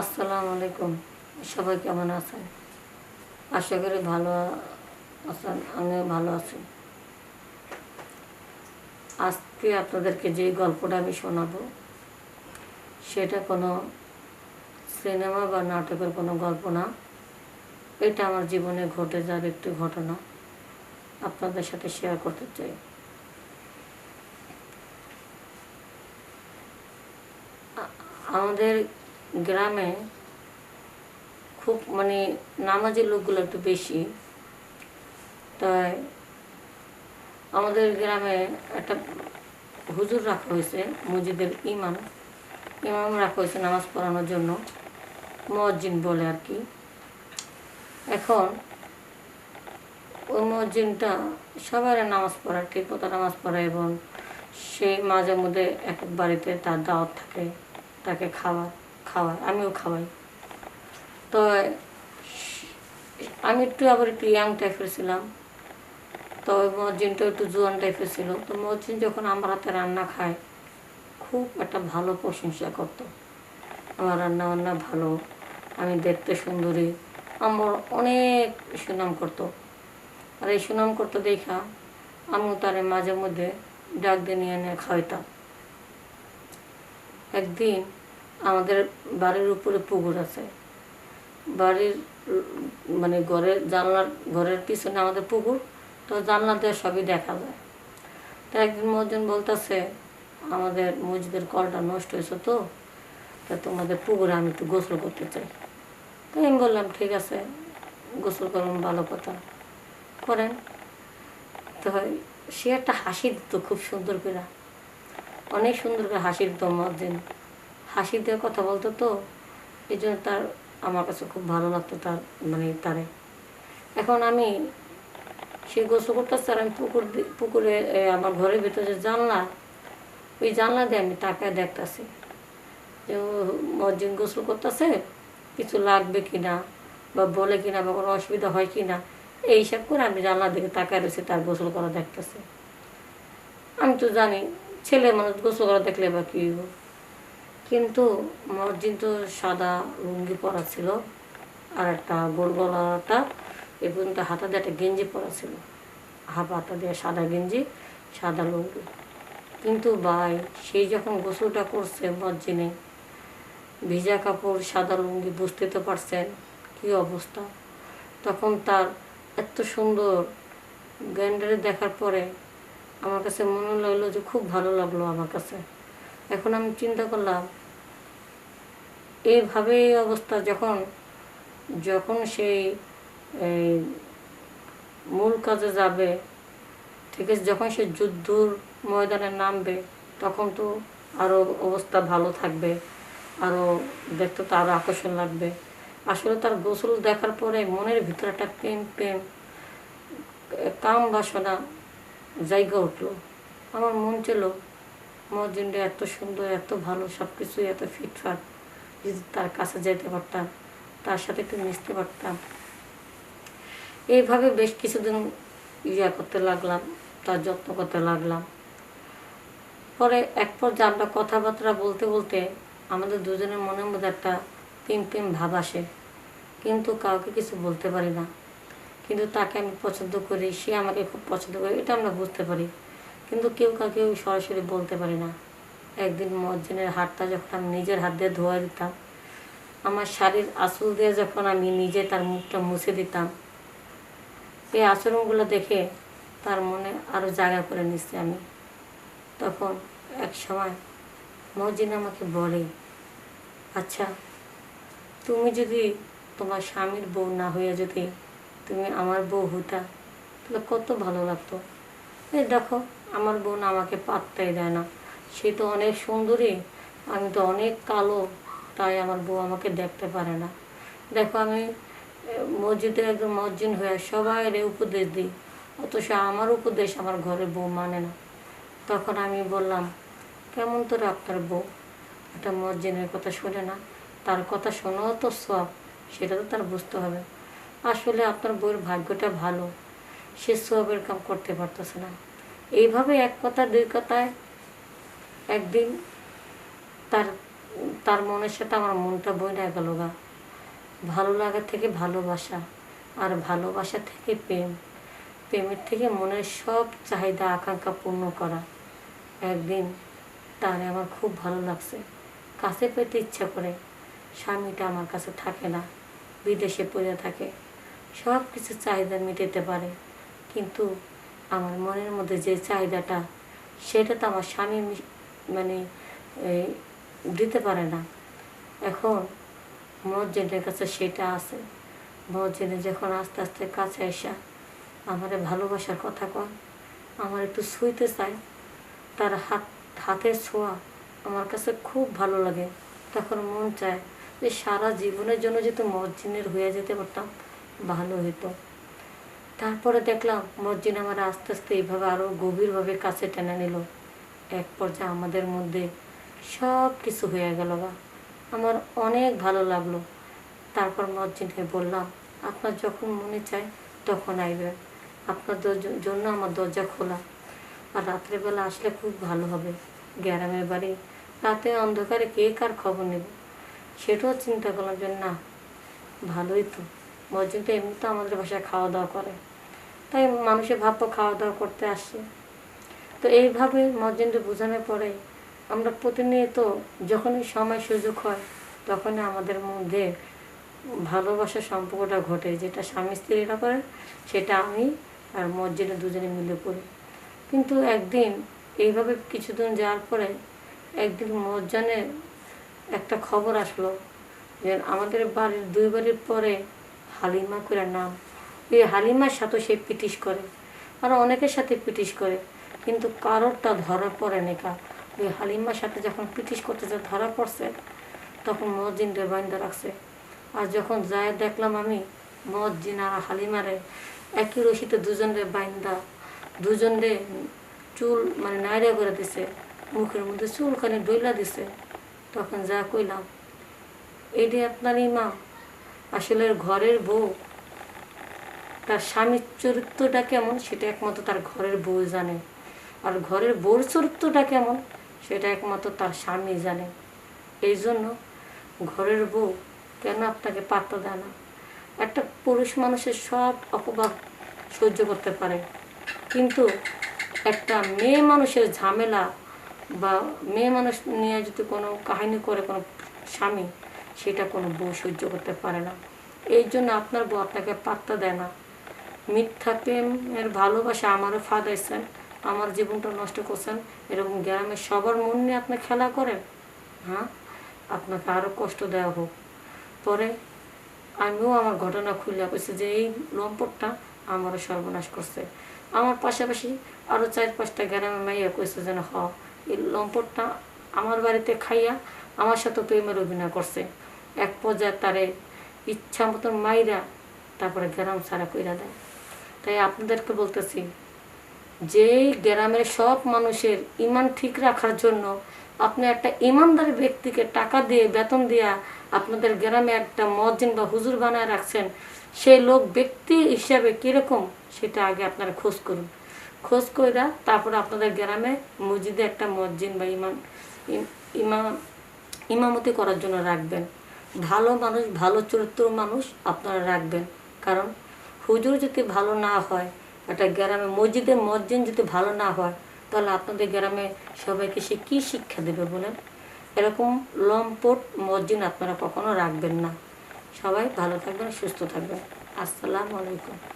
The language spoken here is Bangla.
আসসালামু আলাইকুম। সবাই কেমন আছেন? আশা করি ভালো আছেন, আমিও ভালো আছি। আজকে আপনাদেরকে যে গল্পটা আমি শোনাবো, সেটা কোনো সিনেমা বা নাটকের কোনো গল্প না। এটা আমার জীবনে ঘটে যাওয়ার একটি ঘটনা আপনাদের সাথে শেয়ার করতে চাই। আমাদের গ্রামে খুব মানে নামাজি লোকগুলো একটু বেশি। তাই আমাদের গ্রামে একটা হুজুর রাখা হয়েছে, মসজিদের ইমাম। ইমাম রাখা হয়েছে নামাজ পড়ানোর জন্য মসজিদ বলে আর কি। এখন ওই মসজিদটা সবাই নামাজ পড়ায়, ঠিক মতো নামাজ পড়ায় এবং সে মাঝে মধ্যে এক বাড়িতে তার দাওয়াত থাকে, তাকে খাওয়া খাওয়ায় আমিও খাওয়াই। তো আমি একটু আবার একটু ইয়াং টাইপের ছিলাম। তো মসজিদটা একটু জোয়ান টাইপের ছিল। তো মসজিদ যখন আমার হাতে রান্না খায়, খুব একটা ভালো প্রশংসা করতো। আমার রান্না বান্না ভালো, আমি দেখতে সুন্দরী। আমার অনেক সুনাম করতো। আর এই সুনাম করতে দেখা আমিও তারে মাঝে মধ্যে ডাক দিয়ে নিয়ে নিয়ে খাওয়াইতাম। একদিন আমাদের বাড়ির উপরে পুকুর আছে। বাড়ির মানে ঘরের জানলার, ঘরের পিছনে আমাদের পুকুর, তো জানলা দিয়ে সবই দেখা যায়। তো একদিন মহাজন বলতেছে, আমাদের মসজিদের কলটা নষ্ট হয়েছে তো, তা তোমাদের পুকুরে আমি একটু গোসল করতে চাই। তো আমি বললাম, ঠিক আছে, গোসল করুন, ভালো কথা। করেন। তো সে একটা হাসি দিত খুব সুন্দর করে। অনেক সুন্দর করে হাসি দিত মহাজন। হাসি দিয়ে কথা বলতো তো, এই জন্য তার, আমার কাছে খুব ভালো লাগতো তার মানে তারে। এখন আমি সে গোসল করতেছে আর আমি পুকুর পুকুরে আমার ঘরের ভিতরে যে জানলা, ওই জানলা দিয়ে আমি তাকায় দেখতেছি। যে মসজিদ গোসল করতেছে, কিছু লাগবে কি না বা বলে কিনা বা কোনো অসুবিধা হয় কি না এই হিসাব করে আমি জানলা দিকে তাকায় রয়েছি, তার গোসল করা দেখতেছে। আমি তো জানি, ছেলে মানুষ গোসল করা দেখলে বা কী। কিন্তু মসজিদ তো সাদা লুঙ্গি পরা ছিল আর একটা গোল গলাটা এ পর্যন্ত হাতা দিয়ে একটা গেঞ্জি পরা ছিল। হাফ হাতা দিয়ে সাদা গেঞ্জি, সাদা লুঙ্গি। কিন্তু ভাই সেই যখন গোসলটা করছে মসজিদে ভিজা কাপড়, সাদা লুঙ্গি বুঝতে তো পারছেন কী অবস্থা। তখন তার এত সুন্দর গ্যান্ডারে দেখার পরে আমার কাছে মনে লাগল যে খুব ভালো লাগল আমার কাছে। এখন আমি চিন্তা করলাম এইভাবে এই অবস্থা যখন যখন সেই মূল কাজে যাবে, ঠিক আছে, যখন সে যুদ্ধর ময়দানে নামবে, তখন তো আরও অবস্থা ভালো থাকবে আরও দেখতে তো আরও আকর্ষণ লাগবে। আসলে তার গোসল দেখার পরে মনের ভিতরে একটা প্রেম প্রেম, কাম বাসনা জায়গা উঠল। আমার মন ছিল মসজিদটা এত সুন্দর, এত ভালো সব কিছুই এত ফিটফাট যদি তার কাছে যেতে পারতাম, তার সাথে একটু মিশতে পারতাম। এইভাবে বেশ কিছুদিন ইয়া করতে লাগলাম, তার যত্ন করতে লাগলাম। পরে এক পর্যায়ে আমরা কথাবার্তা বলতে বলতে আমাদের দুজনের মনের মধ্যে একটা প্রেম প্রেম ভাব আসে। কিন্তু কাউকে কিছু বলতে পারি না। কিন্তু তাকে আমি পছন্দ করি, সে আমাকে খুব পছন্দ করে, এটা আমরা বুঝতে পারি। কিন্তু কেউ কাউকে সরাসরি বলতে পারি না। একদিন মসজিদের হাতটা যখন আমি নিজের হাত দিয়ে ধোয়া দিতাম, আমার শাড়ির আঁচল দিয়ে যখন আমি নিজে তার মুখটা মুছে দিতাম, এই আচরণগুলো দেখে তার মনে আরও জায়গা করে নিচ্ছি আমি। তখন এক সময় মসজিদ আমাকে বলে আচ্ছা তুমি যদি তোমার স্বামীর বউ না হয়ে যদি তুমি আমার বউ হইতা, তাহলে কত ভালো লাগতো? এই দেখো আমার বোন আমাকে পাত্তাই দেয় না। সে তো অনেক সুন্দরী, আমি তো অনেক কালো, তাই আমার বউ আমাকে দেখতে পারে না। দেখো আমি মসজিদে একদম মসজিদ হয়ে সবাই উপদেশ দিই, অথচ আমার উপদেশ আমার ঘরে বউ মানে না। তখন আমি বললাম, কেমন তোর আপনার বউ? একটা মসজিদের কথা শোনে না, তার কথা শোনাও তো সব, সেটা তো তার বুঝতে হবে। আসলে আপনার বউয়ের ভাগ্যটা ভালো, সে সবের কাম করতে পারতেছে না। এইভাবে এক কথা, দুই কথায় একদিন তার তার মনের সাথে আমার মনটা বইনা গেল গা। ভালো লাগা থেকে ভালোবাসা আর ভালোবাসা থেকে প্রেম। প্রেমের থেকে মনের সব চাহিদা, আকাঙ্ক্ষা পূর্ণ করা। একদিন তারে আমার খুব ভালো লাগছে। কাছে পেতে ইচ্ছা করে। স্বামীটা আমার কাছে থাকে না, বিদেশে পড়ে থাকে। সব কিছু চাহিদা মেটাতে পারে। কিন্তু আমার মনের মধ্যে যে চাহিদাটা, সেটা তো আমার স্বামী মানে দিতে পারে না। এখন মসজিদের কাছে সেটা আছে। মসজিদে যখন আস্তে আস্তে কাছে আসা, আমার ভালোবাসার কথা কয়, আমার একটু ছুঁইতে চায়। তার হাত, হাতের ছোঁয়া আমার কাছে খুব ভালো লাগে। তখন মন চায় যে সারা জীবনের জন্য যেহেতু মসজিদের হয়ে যেতে পারতাম, ভালো হতো। তারপরে দেখলাম মসজিদ আমার আস্তে আস্তে এইভাবে আরও গভীরভাবে কাছে টেনে নিল। এক পর্যায়ে আমাদের মধ্যে সব কিছু হয়ে গেল বা আমার অনেক ভালো লাগল। তারপর মসজিদে বললাম, আপনার যখন মনে চায় তখন আইবেন। আপনার জন্য আমার দরজা খোলা। আর রাত্রেবেলা আসলে খুব ভালো হবে। গ্রামের বাড়ি। রাতে অন্ধকারে কে কার খবর নেব? সেটাও চিন্তা করলাম যে, না, ভালোই তো। মসজিদে এমনি তো আমাদের বাসায় খাওয়া দাওয়া করে। তাই মানুষের ভাববো খাওয়া দাওয়া করতে আসে। তো এইভাবে মসজিদে বোঝানোর পরে আমরা প্রতিনিয়ত যখনই সময় সুযোগ হয়, তখনই আমাদের মধ্যে ভালোবাসার সম্পর্কটা ঘটে, যেটা স্বামী স্ত্রীরা করে, সেটা আমি আর মসজিদে দুজনে মিলে করি। কিন্তু একদিন, এইভাবে কিছুদিন যাওয়ার পরে একদিন মসজানে একটা খবর আসলো যে, আমাদের বাড়ির দুই বাড়ির পরে হালিমা করে নাম। ওই হালিমার সাথে সে পিটিশ করে, আর অনেকের সাথে পিটিশ করে, কিন্তু কারোরটা ধরা পড়ে কা। ওই হালিমার সাথে যখন পিটিশ করতেছে, ধরা পড়ছে, তখন মসজিদ বাইন্দা রাখছে। আর যখন যায় দেখলাম আমি, মসজিদ আর হালিমারে একই রশিতে দুজনরে বাইন্দা, দুজনরে চুল মানে নাইড়া করে দিছে, মুখের মধ্যে চুলখানি ডইলা দিছে। তখন যা কইলাম এটি আপনার ইমা আসলে ঘরের বউ, তার স্বামীর চরিত্রটা কেমন সেটা একমাত্র তার ঘরের বউ জানে। আর ঘরের বউর চরিত্রটা কেমন সেটা একমাত্র তার স্বামী জানে। এই জন্য ঘরের বউ কেন আপনাকে পাত্তা দেয় না? একটা পুরুষ মানুষের সব অপবাদ সহ্য করতে পারে। কিন্তু একটা মেয়ে মানুষের ঝামেলা বা মেয়ে মানুষ নিয়ে যদি কোনো কাহিনী করে কোনো স্বামী সেটা কোনো বউ সহ্য করতে পারে না। এই জন্য আপনার বউ আপনাকে পাত্তা দেয় না। মিথ্যা প্রেমের ভালোবাসা আমারও ফাদাইছেন, আমার জীবনটা নষ্ট করছেন। এরকম গ্রামের সবার মন নিয়ে আপনি খেলা করেন? হ্যাঁ? আপনাকে আরও কষ্ট দেওয়া হোক। পরে আমিও আমার ঘটনা খুলে কইছি যে এই লম্পটটা আমারও সর্বনাশ করছে। আমার পাশাপাশি আরও চার পাঁচটা গ্রামে মাইয়া কইছে যেন হ, এই লম্পটটা আমার বাড়িতে খাইয়া আমার সাথে প্রেমের অভিনয় করছে। এক পর্যায়ে তারে ইচ্ছা মতন মাইরা তারপরে গ্রাম ছাড়া কইরা দেয়। তাই আপনাদেরকে বলতেছি, যেই গ্রামের সব মানুষের ইমান ঠিক রাখার জন্য আপনি একটা ইমানদার ব্যক্তিকে টাকা দিয়ে, বেতন দিয়া আপনাদের গ্রামে একটা মসজিদ বা হুজুর বানায় রাখছেন, সেই লোক ব্যক্তি হিসাবে কীরকম, সেটা আগে আপনারা খোঁজ করুন। খোঁজ কইরা তারপরে আপনাদের গ্রামে মসজিদে একটা মসজিদ বা ইমান, ইম- ইমাম ইমামতি করার জন্য রাখবেন। ভালো মানুষ, ভালো চরিত্র মানুষ আপনারা রাখবেন। কারণ হুজুর যদি ভালো না হয়, একটা গ্রামে মসজিদে মসজিদ যদি ভালো না হয়, তাহলে আপনাদের গ্রামে সবাইকে সে কী শিক্ষা দেবে বলেন? এরকম লম্পট মসজিদ আপনারা কখনো রাখবেন না। সবাই ভালো থাকবেন, সুস্থ থাকবেন। আসসালামু আলাইকুম।